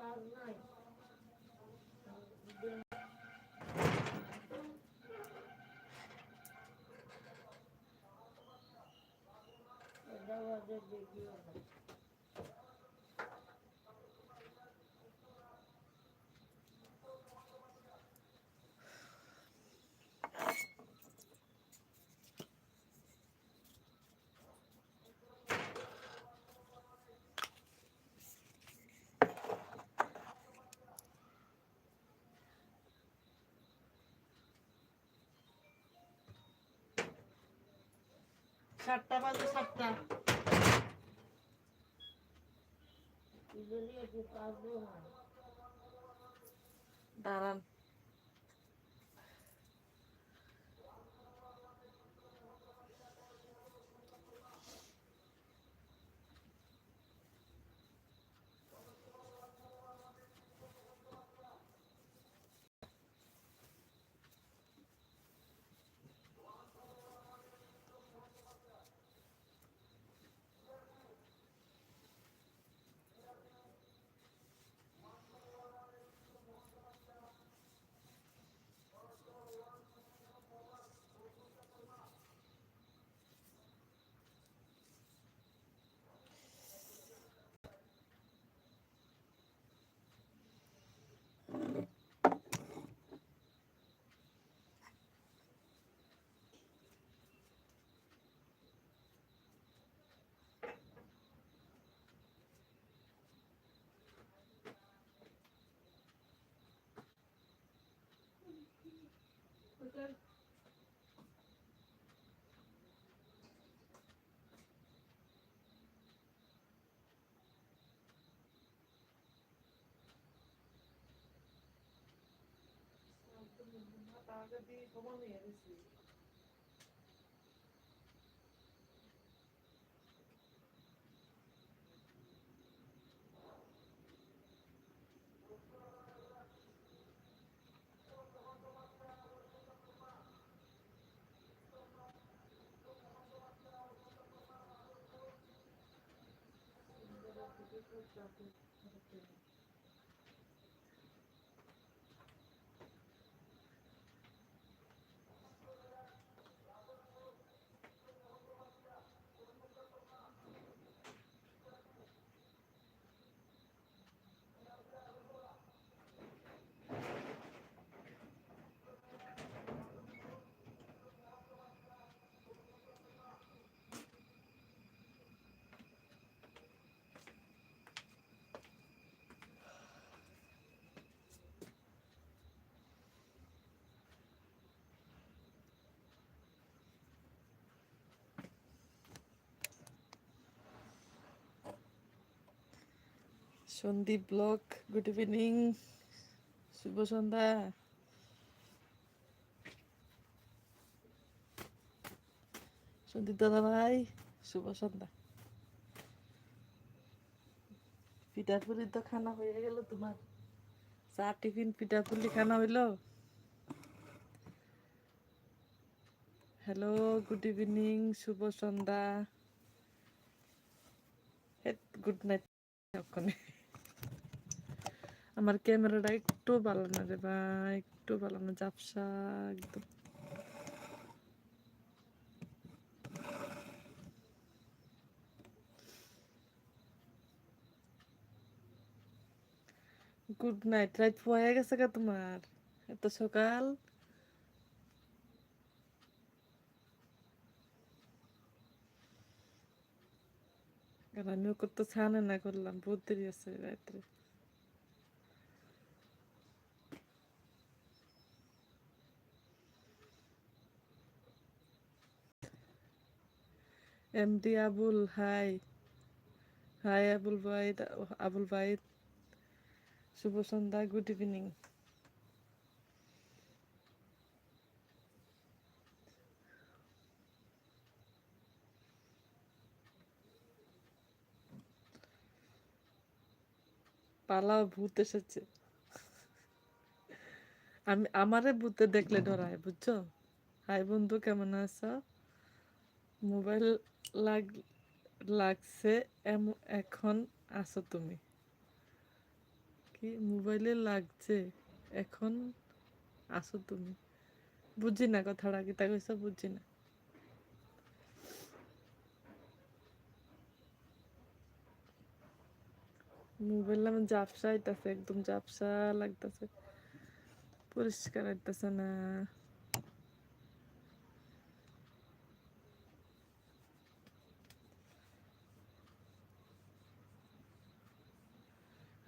That was a big deal. সাতটা বাজে সাতটা। দাঁড়ান। Burada Bunlar daha da bir babanın yerisi. Thank you. Sandeep block good evening শুভ সন্ধ্যা সন্দীপ দাদা ভাই শুভ সন্ধ্যা পিঠাপুলি তো খানা হয়ে গেল তোমার চা টিফিন পিঠাপুলি খানা হইল হ্যালো গুড ইভিনিং শুভ সন্ধ্যা গুড নাইট ওখানে আমার ক্যামেরাটা একটু ভালো না রে ভাই, একটু ভালো না, ঝাপসা একদম। গুড নাইট রাত হয়ে গেছে গা তোমার, এত সকাল। আমিও কত ছানে না করলাম দেরি আছে রাত্রে। এমডি আবুল হাই। হাই আবুল ভাই আবুল ভাই শুভ সন্ধ্যা গুড ইভিনিং। পালাও ভূত এসেছে। আমি আমারে ভূতে দেখলে ডরায় বুঝছ? হাই বন্ধু কেমন আছো? মোবাইল লাগ, লাগছে এখন আছো তুমি। কি, মোবাইলে লাগছে, এখন আছো তুমি। বুঝি না কথাটা কি তা কইছো বুঝি না। মোবাইল আমার জাপসা আইতাছে একদম জাপসা লাগতাছে। পরিষ্কার আইতাছে না।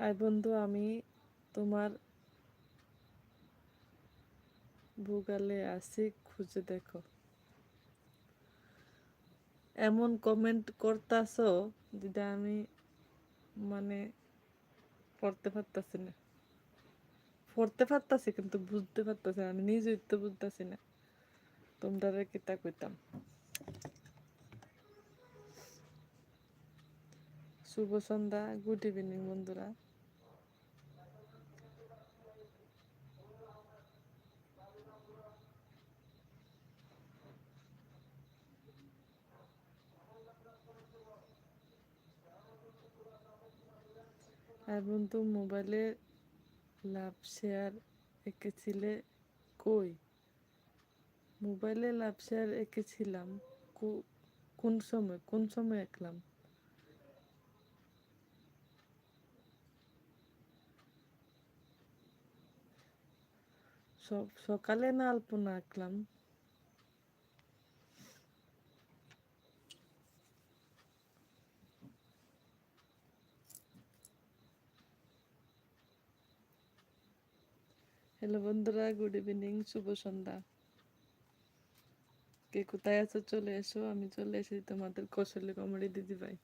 হাই বন্ধু, আমি তোমার ভুগালে আসি খুঁজে দেখো। এমন কমেন্ট করতাছো যেটা আমি মানে পড়তে পারতাছি না। পড়তে পারতাছি কিন্তু বুঝতে পারতাছি না, আমি নিজেই তো বুঝতেছি না। তোমরা কিতা কইতাম? শুভ সন্ধ্যা গুড ইভিনিং বন্ধুরা। আর বন্ধু মোবাইলে লাভ শেয়ার এঁকেছিলে কই? মোবাইলে লাভ শেয়ার এঁকেছিলাম কোন সময় কোন সময় এঁকলাম? সব, সকালে না আলপনা আঁকলাম হ্যালো বন্ধুরা গুড ইভিনিং শুভ সন্ধ্যা। কে কোথায় আছো চলে এসো, আমি চলে এসেছি তোমাদের কৌশলী কমেডি দিদি ভাই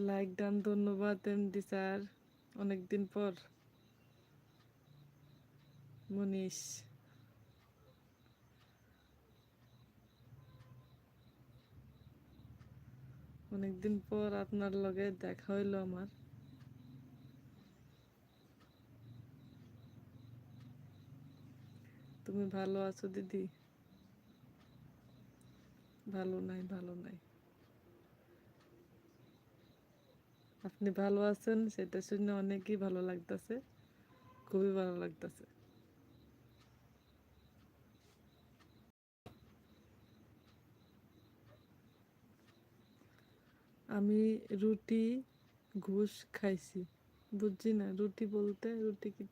লাইক ডান ধন্যবাদ এমডি স্যার অনেকদিন পর। মনীষ। অনেকদিন পর আপনার লগে দেখা হইল আমার। তুমি ভালো আছো দিদি? ভালো নাই ভালো নাই। আপনি ভালো আছেন, সেটা শুনে অনেকই ভালো লাগতেছে, খুবই ভালো লাগতেছে। আমি রুটি, ঘুষ খাইছি। বুঝছি না, রুটি বলতে রুটি কি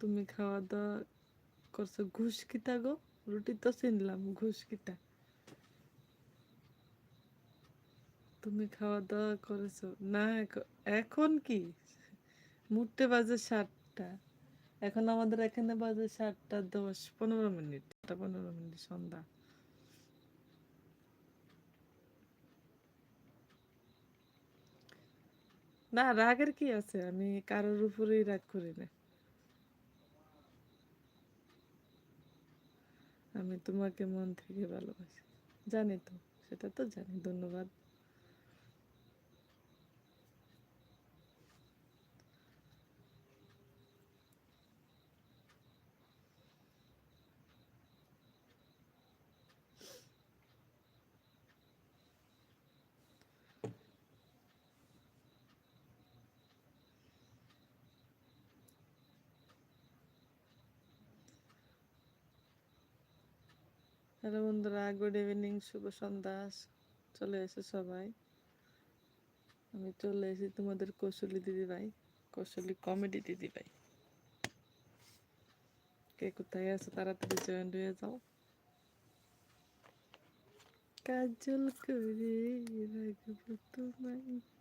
তুমি খাওয়া দাওয়া করছ, ঘুষ কিতা গো? রুটি তো চিনলাম, ঘুষ কিতা? তুমি খাওয়া দাওয়া করেছ? না এখন কি? মুহূর্তে বাজে সাতটা। এখন আমাদের এখানে বাজে সাতটা দশ, পনেরো মিনিট পনেরো মিনিট সন্ধ্যা। না, রাগের কি আছে? আমি কারোর উপরেই রাগ করি না। আমি তোমাকে মন থেকে ভালোবাসি। জানি তো, সেটা তো জানি, ধন্যবাদ। হ্যালো বন্ধুরা, গুড ইভিনিং, শুভ সন্ধ্যা। চলে এসে সবাই। আমি চলে এসেছি তোমাদের কৌশলী দিদি ভাই কৌশলী কমেডি দিদি ভাই কে কোথায় আছো তাড়াতাড়ি জয়েন হয়ে যাও। কাজল করে রাখব তোমায়।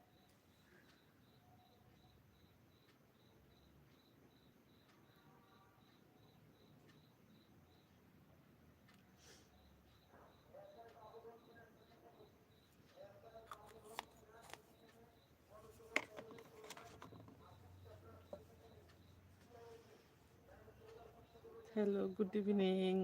Hello good evening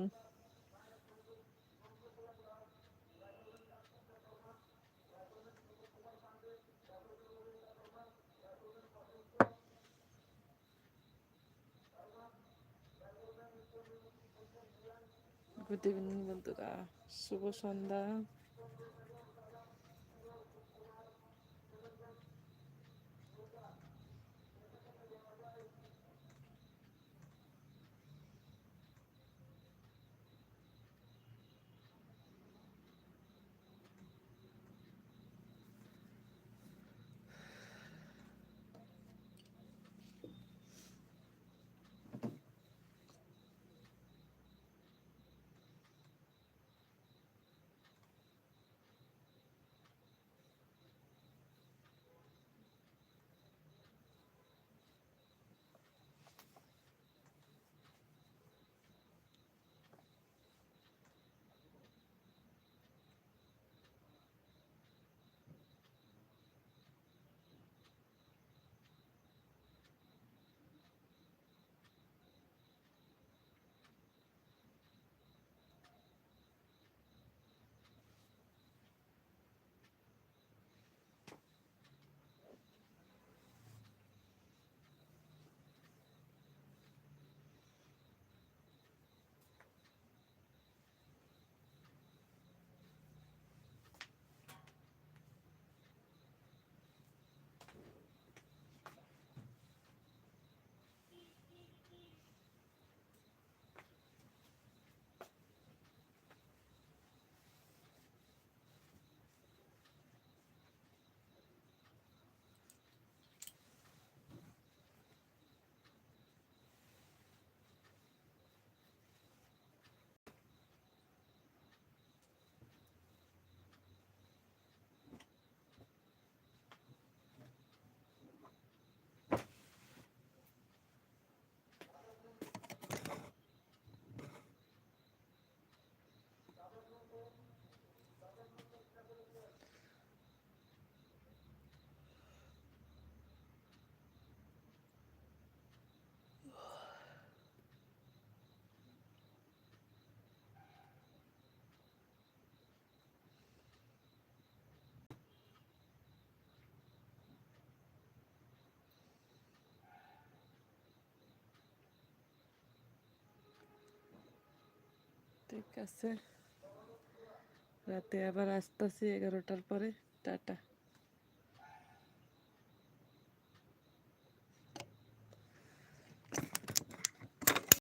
good evening বন্ধুরা। শুভ সন্ধ্যা। ঠিক আছে রাতে আবার আসতেছি এগারোটার পরে টাটা